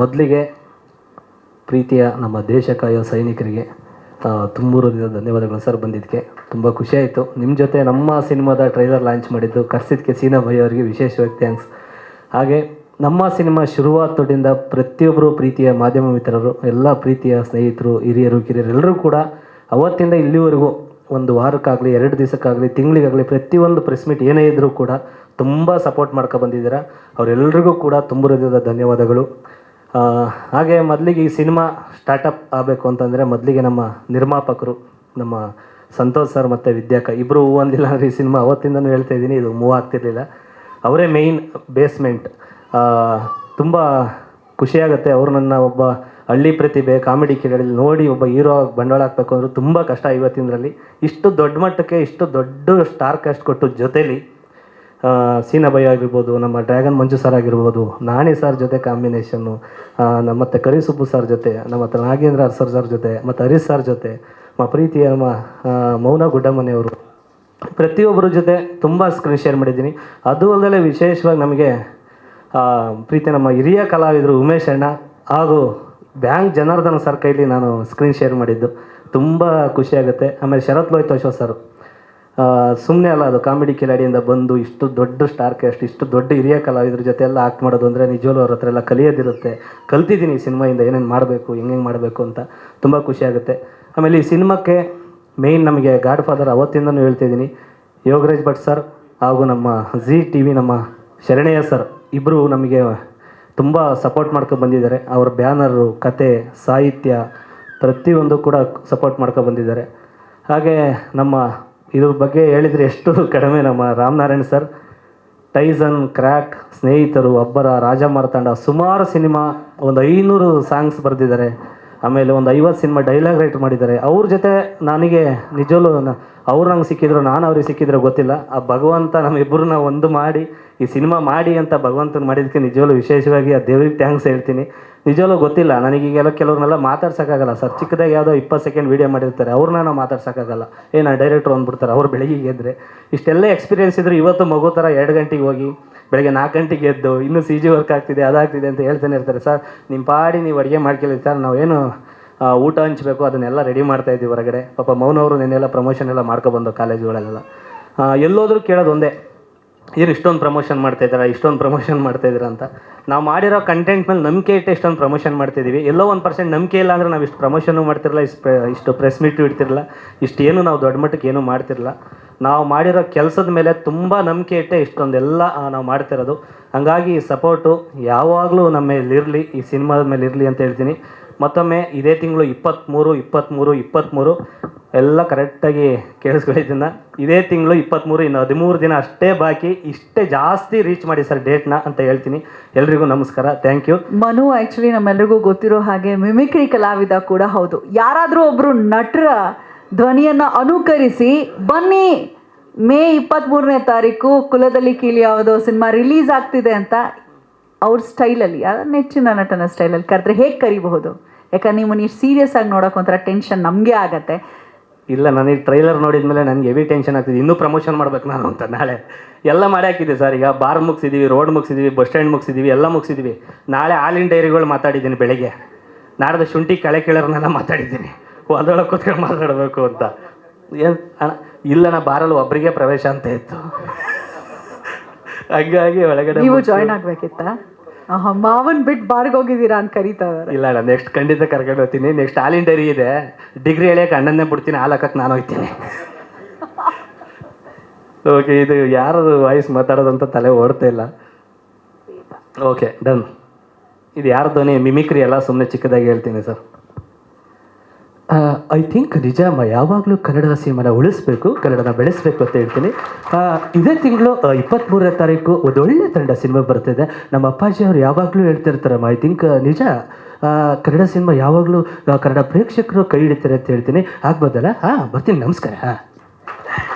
ಮೊದಲಿಗೆ ಪ್ರೀತಿಯ ನಮ್ಮ ದೇಶ ಕಾಯೋ ಸೈನಿಕರಿಗೆ ತುಂಬೂರು ತುಂಬ ಧನ್ಯವಾದಗಳು ಸರ್ ಬಂದಿದ್ದಕ್ಕೆ. ತುಂಬ ಖುಷಿಯಾಯಿತು ನಿಮ್ಮ ಜೊತೆ ನಮ್ಮ ಸಿನಿಮಾದ ಟ್ರೈಲರ್ ಲಾಂಚ್ ಮಾಡಿದ್ದು ಕರ್ಸಿದ್ಕೆ ಸೀನಾ ಭೈ ಅವರಿಗೆ ವಿಶೇಷವಾಗಿ ಥ್ಯಾಂಕ್ಸ್. ಹಾಗೆ ನಮ್ಮ ಸಿನಿಮಾ ಶುರುವಾತದಿಂದ ಪ್ರತಿಯೊಬ್ಬರು ಪ್ರೀತಿಯ ಮಾಧ್ಯಮ ಮಿತ್ರರು, ಎಲ್ಲ ಪ್ರೀತಿಯ ಸ್ನೇಹಿತರು, ಹಿರಿಯರು ಕಿರಿಯರು ಎಲ್ಲರೂ ಕೂಡ ಅವತ್ತಿಂದ ಇಲ್ಲಿವರೆಗೂ ಒಂದು ವಾರಕ್ಕಾಗಲಿ, ಎರಡು ದಿವಸಕ್ಕಾಗಲಿ, ತಿಂಗಳಿಗಾಗಲಿ ಪ್ರತಿಯೊಂದು ಪ್ರೆಸ್ ಮೀಟ್ ಏನೇ ಇದ್ದರೂ ಕೂಡ ತುಂಬ ಸಪೋರ್ಟ್ ಮಾಡ್ಕೊ ಬಂದಿದ್ದೀರಾ. ಅವರೆಲ್ಲರಿಗೂ ಕೂಡ ತುಂಬ ಹೃದಯದ ಧನ್ಯವಾದಗಳು. ಹಾಗೆ ಮೊದಲಿಗೆ ಈ ಸಿನಿಮಾ ಸ್ಟಾರ್ಟಪ್ ಆಗಬೇಕು ಅಂತಂದರೆ ಮೊದಲಿಗೆ ನಮ್ಮ ನಿರ್ಮಾಪಕರು, ನಮ್ಮ ಸಂತೋಷ್ ಸರ್ ಮತ್ತು ವಿದ್ಯಾಕ ಇಬ್ಬರು ಹೂ ಅಂದಿಲ್ಲ ಅಂದರೆ ಈ ಸಿನಿಮಾ ಅವತ್ತಿಂದನೂ ಹೇಳ್ತಾ ಇದ್ದೀನಿ, ಇದು ಮೂವ್ ಆಗ್ತಿರ್ಲಿಲ್ಲ. ಅವರೇ ಮೇಯ್ನ್ ಬೇಸ್ಮೆಂಟ್ ತುಂಬ ಖುಷಿಯಾಗುತ್ತೆ. ಅವರು ನನ್ನ ಒಬ್ಬ ಹಳ್ಳಿ ಪ್ರತಿಭೆ ಕಾಮಿಡಿ ಕಿರಡಲ್ಲಿ ನೋಡಿ ಒಬ್ಬ ಹೀರೋ ಬಂಡವಾಳ ಹಾಕಬೇಕು ಅಂದ್ರೆ ತುಂಬ ಕಷ್ಟ ಇವತ್ತಿನದ್ರಲ್ಲಿ ಇಷ್ಟು ದೊಡ್ಡ ಮಟ್ಟಕ್ಕೆ ಇಷ್ಟು ದೊಡ್ಡ ಸ್ಟಾರ್ ಕಾಸ್ಟ್ ಕೊಟ್ಟು ಜೊತೇಲಿ ಆ, ಸೀನಾ ಭೈ ಆಗಿರ್ಬೋದು ನಮ್ಮ ಡ್ರ್ಯಾಗನ್ ಮಂಜು ಸರ್ ಆಗಿರ್ಬೋದು ನಾಣಿ ಸರ್ ಜೊತೆ ಕಾಂಬಿನೇಷನ್ನು ಮತ್ತು ಕರಿಸುಬ್ಬು ಸರ್ ಜೊತೆ ನಮ್ಮ ಹತ್ರ ನಾಗೇಂದ್ರ ಸರ್ ಸರ್ ಜೊತೆ ಮತ್ತು ಹರೀಶ್ ಸರ್ ಜೊತೆ ನಮ್ಮ ಪ್ರೀತಿಯ ನಮ್ಮ ಮೌನ ಗುಡ್ಡಮನೆಯವರು ಪ್ರತಿಯೊಬ್ಬರ ಜೊತೆ ತುಂಬ ಸ್ಕ್ರೀನ್ ಶೇರ್ ಮಾಡಿದ್ದೀನಿ. ಅದು ಅಲ್ಲದೆ ವಿಶೇಷವಾಗಿ ನಮಗೆ ಪ್ರೀತಿ ನಮ್ಮ ಹಿರಿಯ ಕಲಾವಿದರು ಉಮೇಶ್ ಅಣ್ಣ ಹಾಗೂ ಬ್ಯಾಂಕ್ ಜನಾರ್ದನ ಸರ್ ಕೈಲಿ ನಾನು ಸ್ಕ್ರೀನ್ ಶೇರ್ ಮಾಡಿದ್ದು. ತುಂಬ ಖುಷಿಯಾಗುತ್ತೆ ಆಮೇಲೆ ಶರತ್ ಲೋಹಿತೋಶ್ವ ಸರ್. ಸುಮ್ಮನೆ ಅಲ್ಲ, ಅದು ಕಾಮಿಡಿ ಕಿಲಾಡಿಯಿಂದ ಬಂದು ಇಷ್ಟು ದೊಡ್ಡ ಸ್ಟಾರ್ ಕ್ಯಾಸ್ಟ್ ಇಷ್ಟು ದೊಡ್ಡ ಹಿರಿಯ ಕಲಾವಿದ್ರ ಜೊತೆ ಎಲ್ಲ ಆಕ್ಟ್ ಮಾಡೋದು ಅಂದರೆ ನಿಜವಲ್ಲೂ ಅವ್ರ ಹತ್ರ ಎಲ್ಲ ಕಲಿಯೋದಿರುತ್ತೆ. ಕಲ್ತಿದ್ದೀನಿ ಈ ಸಿನಿಮಾಯಿಂದ ಏನೇನು ಮಾಡಬೇಕು ಹೆಂಗೆ ಮಾಡಬೇಕು ಅಂತ. ತುಂಬ ಖುಷಿಯಾಗುತ್ತೆ ಆಮೇಲೆ ಈ ಸಿನಿಮಾಕ್ಕೆ ಮೇಯ್ನ್ ನಮಗೆ ಗಾಡ್ ಫಾದರ್ ಅವತ್ತಿಂದನೂ ಹೇಳ್ತಿದ್ದೀನಿ ಯೋಗರಾಜ್ ಭಟ್ ಸರ್ ಹಾಗೂ ನಮ್ಮ ಜಿ ಟಿ ವಿ ನಮ್ಮ ಶರಣಯ್ಯ ಸರ್ ಇಬ್ಬರು ನಮಗೆ ತುಂಬ ಸಪೋರ್ಟ್ ಮಾಡ್ಕೊಂಡು ಬಂದಿದ್ದಾರೆ. ಅವ್ರ ಬ್ಯಾನರು ಕತೆ, ಸಾಹಿತ್ಯ ಪ್ರತಿಯೊಂದು ಕೂಡ ಸಪೋರ್ಟ್ ಮಾಡ್ಕೊಂಡು ಬಂದಿದ್ದಾರೆ. ಹಾಗೆ ನಮ್ಮ ಇದ್ರ ಬಗ್ಗೆ ಹೇಳಿದರೆ ಎಷ್ಟು ಕಡಿಮೆ ನಮ್ಮ ರಾಮನಾರಾಯಣ್ ಸರ್ ಟೈಸನ್ ಕ್ರ್ಯಾಕ್ ಸ್ನೇಹಿತರು, ಅಬ್ಬರ, ರಾಜ ಮಾರ್ತಾಂಡ ಸುಮಾರು ಸಿನಿಮಾ ಒಂದು ಐನೂರು ಸಾಂಗ್ಸ್ ಬರೆದಿದ್ದಾರೆ. ಆಮೇಲೆ ಒಂದು ಐವತ್ತು ಸಿನಿಮಾ ಡೈಲಾಗ್ ರೈಟ್ ಮಾಡಿದ್ದಾರೆ. ಅವ್ರ ಜೊತೆ ನನಗೆ ನಿಜವಲ್ಲೂ ಅವ್ರು ನಂಗೆ ಸಿಕ್ಕಿದ್ರು, ನಾನು ಅವ್ರಿಗೆ ಸಿಕ್ಕಿದ್ರೆ ಗೊತ್ತಿಲ್ಲ. ಆ ಭಗವಂತ ನಮ್ಮಿಬ್ಬರನ್ನ ಒಂದು ಮಾಡಿ, ಈ ಸಿನಿಮಾ ಮಾಡಿ ಅಂತ ಭಗವಂತನ ಮಾಡಿದ್ದಕ್ಕೆ ನಿಜವಲ್ಲೂ ವಿಶೇಷವಾಗಿ ಆ ದೇವ್ರಿಗೆ ಥ್ಯಾಂಕ್ಸ್ ಹೇಳ್ತೀನಿ. ನಿಜವಲ್ಲೂ ಗೊತ್ತಿಲ್ಲ, ನನಗೆ ಈಗೆಲ್ಲ ಕೆಲವ್ರನ್ನೆಲ್ಲ ಮಾತಾಡ್ಸೋಕ್ಕಾಗಲ್ಲ. ಸರ್, ಚಿಕ್ಕದಾಗಿ ಯಾವುದೋ ಇಪ್ಪತ್ತು ಸೆಕೆಂಡ್ ವೀಡಿಯೋ ಮಾಡಿರ್ತಾರೆ, ಅವ್ರನ್ನ ನಾವು ಮಾತಾಡ್ಸೋಕ್ಕಾಗಲ್ಲ. ಏ ನಾನು ಡೈರೆಕ್ಟ್ರು ಅಂದ್ಬಿಡ್ತಾರೆ, ಅವ್ರು ಬೆಳಿಗ್ಗೆ ಗೆದ್ದರೆ ಇಷ್ಟೆಲ್ಲ ಎಕ್ಸ್ಪೀರಿಯನ್ಸ್ ಇದ್ರು ಇವತ್ತು ಮಗು ಥರ ಎರಡು ಗಂಟೆಗೆ ಹೋಗಿ, ಬೆಳಗ್ಗೆ ನಾಲ್ಕು ಗಂಟೆಗೆ ಎದ್ದು, ಇನ್ನೂ ಸಿ ಜಿ ವರ್ಕ್ ಆಗ್ತಿದೆ, ಅದಾಗ್ತಿದೆ ಅಂತ ಹೇಳ್ತಾನೆ ಇರ್ತಾರೆ. ಸರ್ ನಿಮ್ಮ ಪಾಡಿ ನೀವು ಅಡುಗೆ ಮಾಡ್ಕೊಳ್ಳಿ ಸರ್ ನಾವೇನು ಊಟ ಹಂಚಬೇಕು, ಅದನ್ನೆಲ್ಲ ರೆಡಿ ಮಾಡ್ತಾ ಇದ್ದೀವಿ ಹೊರಗಡೆ. ಪಾಪ ಮೌನವರು ನೆನ್ನೆಲ್ಲ ಪ್ರಮೋಷನ್ ಎಲ್ಲ ಮಾಡ್ಕೊಬಂದು ಕಾಲೇಜುಗಳಲ್ಲೆಲ್ಲ ಎಲ್ಲೋದ್ರೂ ಕೇಳೋದು ಒಂದೇ. ಏನು ಇಷ್ಟೊಂದು ಪ್ರಮೋಷನ್ ಮಾಡ್ತಾ ಇದ್ದೀರಾ, ಇಷ್ಟೊಂದು ಪ್ರಮೋಷನ್ ಮಾಡ್ತಾ ಇದ್ದೀರಾ ಅಂತ. ನಾವು ಮಾಡಿರೋ ಕಂಟೆಂಟ್ ಮೇಲೆ ನಂಬಿಕೆ ಇಟ್ಟು ಇಷ್ಟೊಂದು ಪ್ರಮೋಷನ್ ಮಾಡ್ತಿದ್ದೀವಿ ಎಲ್ಲೋ ಒಂದು ಪರ್ಸೆಂಟ್ ನಂಬಿಕೆ ಇಲ್ಲ ಅಂದರೆ ನಾವು ಇಷ್ಟು ಪ್ರಮೋಷನ್ನು ಮಾಡ್ತಿರಲ್ಲ ಇಷ್ಟು ಇಷ್ಟು ಪ್ರೆಸ್ ಮೀಟು ಇಡ್ತಿರಲ್ಲ ಇಷ್ಟೇನು ನಾವು ದೊಡ್ಡ ಮಟ್ಟಕ್ಕೆ ಏನೂ ಮಾಡ್ತಿರಲ್ಲ ನಾವು ಮಾಡಿರೋ ಕೆಲಸದ ಮೇಲೆ ತುಂಬ ನಂಬಿಕೆ ಇಟ್ಟೆ ಇಷ್ಟೊಂದೆಲ್ಲ ನಾವು ಮಾಡ್ತಿರೋದು. ಹಂಗಾಗಿ ಸಪೋರ್ಟು ಯಾವಾಗಲೂ ನಮ್ಮ ಇರಲಿ, ಈ ಸಿನಿಮಾದ ಮೇಲೆ ಇರಲಿ ಅಂತ ಹೇಳ್ತೀನಿ. ಮತ್ತೊಮ್ಮೆ ಇದೇ ತಿಂಗಳು ಇಪ್ಪತ್ತ್ಮೂರು ಇಪ್ಪತ್ತ್ಮೂರು ಇಪ್ಪತ್ತ್ಮೂರು ಎಲ್ಲ ಕರೆಕ್ಟಾಗಿ ಕೇಳಿಸ್ಕೊಳ್ತಿದ್ದ ಇದೇ ತಿಂಗಳು ಇಪ್ಪತ್ತ್ಮೂರು ಇನ್ನು ಹದಿಮೂರು ದಿನ ಅಷ್ಟೇ ಬಾಕಿ. ಇಷ್ಟೇ ಜಾಸ್ತಿ ರೀಚ್ ಮಾಡಿ ಸರ್ ಡೇಟ್ನ ಅಂತ ಹೇಳ್ತೀನಿ. ಎಲ್ರಿಗೂ ನಮಸ್ಕಾರ. ಥ್ಯಾಂಕ್ ಯು ಮನು ಆ್ಯಕ್ಚುಲಿ ನಮ್ಮೆಲ್ರಿಗೂ ಗೊತ್ತಿರೋ ಹಾಗೆ ಮಿಮಿಕ್ರಿ ಕಲಾವಿದ ಕೂಡ ಹೌದು. ಯಾರಾದರೂ ಒಬ್ಬರು ನಟರ ಧ್ವನಿಯನ್ನು ಅನುಕರಿಸಿ, ಬನ್ನಿ, ಮೇ ಇಪ್ಪತ್ತ್ಮೂರನೇ ತಾರೀಕು ಕುಲದಲ್ಲಿ ಕೀಲಿ ಯಾವುದೋ ಸಿನಿಮಾ ರಿಲೀಸ್ ಆಗ್ತಿದೆ ಅಂತ ಅವ್ರ ಸ್ಟೈಲಲ್ಲಿ ಯಾರ ನೆಚ್ಚಿನ ನಟನ ಸ್ಟೈಲಲ್ಲಿ ಕರೆದ್ರೆ ಹೇಗೆ ಕರಿಬಹುದು? ಯಾಕಂದ್ರೆ ನೀವು ನೀವು ಸೀರಿಯಸ್ ಆಗಿ ನೋಡೋಕೆ ಒಂಥರ ಟೆನ್ಷನ್ ನಮಗೆ ಆಗತ್ತೆ. ಇಲ್ಲ ನನಗೆ ಟ್ರೈಲರ್ ನೋಡಿದ್ಮೇಲೆ ನನಗೆ ಹೆವಿ ಟೆನ್ಷನ್ ಆಗ್ತಿದೆ. ಇನ್ನೂ ಪ್ರಮೋಷನ್ ಮಾಡ್ಬೇಕು ನಾನು ಅಂತ ನಾಳೆ. ಎಲ್ಲ ಮಾಡಿ ಹಾಕಿದ್ದೆ ಸರ್ ಈಗ ಬಾರ್ ಮುಗಿಸಿದ್ದೀವಿ ರೋಡ್ ಮುಗಿಸಿದ್ದೀವಿ ಬಸ್ ಸ್ಟ್ಯಾಂಡ್ ಮುಗಿಸಿದ್ದೀವಿ ಎಲ್ಲ ಮುಗಿಸಿದ್ದೀವಿ ನಾಳೆ ಹಾಲಿನ ಡೈರಿಗಳು ಮಾತಾಡಿದ್ದೀನಿ ಬೆಳಗ್ಗೆ. ನಾಡ್ದು ಶುಂಠಿ ಕಳೆ ಕೀಳೋರ್ನೆಲ್ಲ ಮಾತಾಡಿದ್ದೀನಿ. ಅದರೊಳಗೆ ಕೂತ್ಕೊಂಡು ಮಾತಾಡಬೇಕು ಅಂತ. ಏನು ಇಲ್ಲ ನಾ ಬಾರಲ್ಲಿ ಒಬ್ಬರಿಗೆ ಪ್ರವೇಶ ಅಂತ ಇತ್ತು. ಹಂಗಾಗಿ ಒಳಗಡೆ ನೀವು ಜಾಯ್ನ್ ಆಗ್ಬೇಕಿತ್ತ? ಮಾವನ್ ಬಿಟ್ಟು ಬಾರ್ಗೆ ಹೋಗಿದ್ದೀರಾ ಅಂತ ಕರೀತಾ ಇದ್ದಾರೆ ಇಲ್ಲ ಇಲ್ಲ ನೆಕ್ಸ್ಟ್ ಖಂಡಿತ ಕರ್ಕೊಂಡು ಹೋಗ್ತೀನಿ. ನೆಕ್ಸ್ಟ್ ಹಾಲಿನ ಡೈರಿ ಇದೆ. ಡಿಗ್ರಿ ಎಳೆಯಕ್ಕೆ ಅಣ್ಣನ್ನೇ ಬಿಡ್ತೀನಿ, ಹಾಲು ಹಾಕಕ್ಕೆ ನಾನು ಹೋಗ್ತೀನಿ. ಓಕೆ ಇದು ಯಾರು ವಾಯ್ಸ್ ಮಾತಾಡೋದಂತ ತಲೆ ಓಡ್ತಾ ಇಲ್ಲ. ಓಕೆ ಡನ್ ಇದು ಯಾರ ಧ್ವನಿ? ಮಿಮಿಕ್ರಿ ಎಲ್ಲ ಸುಮ್ಮನೆ ಚಿಕ್ಕದಾಗಿ ಹೇಳ್ತೀನಿ ಸರ್ ಐ ಥಿಂಕ್ ನಿಜ ಯಾವಾಗಲೂ ಕನ್ನಡ ಸಿನಿಮಾನ ಉಳಿಸ್ಬೇಕು, ಕನ್ನಡನ ಬೆಳೆಸಬೇಕು ಅಂತ ಹೇಳ್ತೀನಿ. ಇದೇ ತಿಂಗಳು ಇಪ್ಪತ್ತ್ಮೂರನೇ ತಾರೀಕು ಒಂದು ಒಳ್ಳೆ ತಂಡ ಸಿನಿಮಾ ಬರ್ತಿದೆ. ನಮ್ಮ ಅಪ್ಪಾಜಿ ಅವರು ಯಾವಾಗಲೂ ಹೇಳ್ತಿರ್ತಾರಮ್ಮ ಐ ಥಿಂಕ್ ನಿಜ ಕನ್ನಡ ಸಿನಿಮಾ ಯಾವಾಗಲೂ ಕನ್ನಡ ಪ್ರೇಕ್ಷಕರು ಕೈ ಹಿಡಿತಾರೆ ಅಂತ ಹೇಳ್ತೀನಿ. ಆಗ್ಬೋದಲ್ಲ? ಹಾಂ, ಬರ್ತೀನಿ, ನಮಸ್ಕಾರ, ಹಾಂ.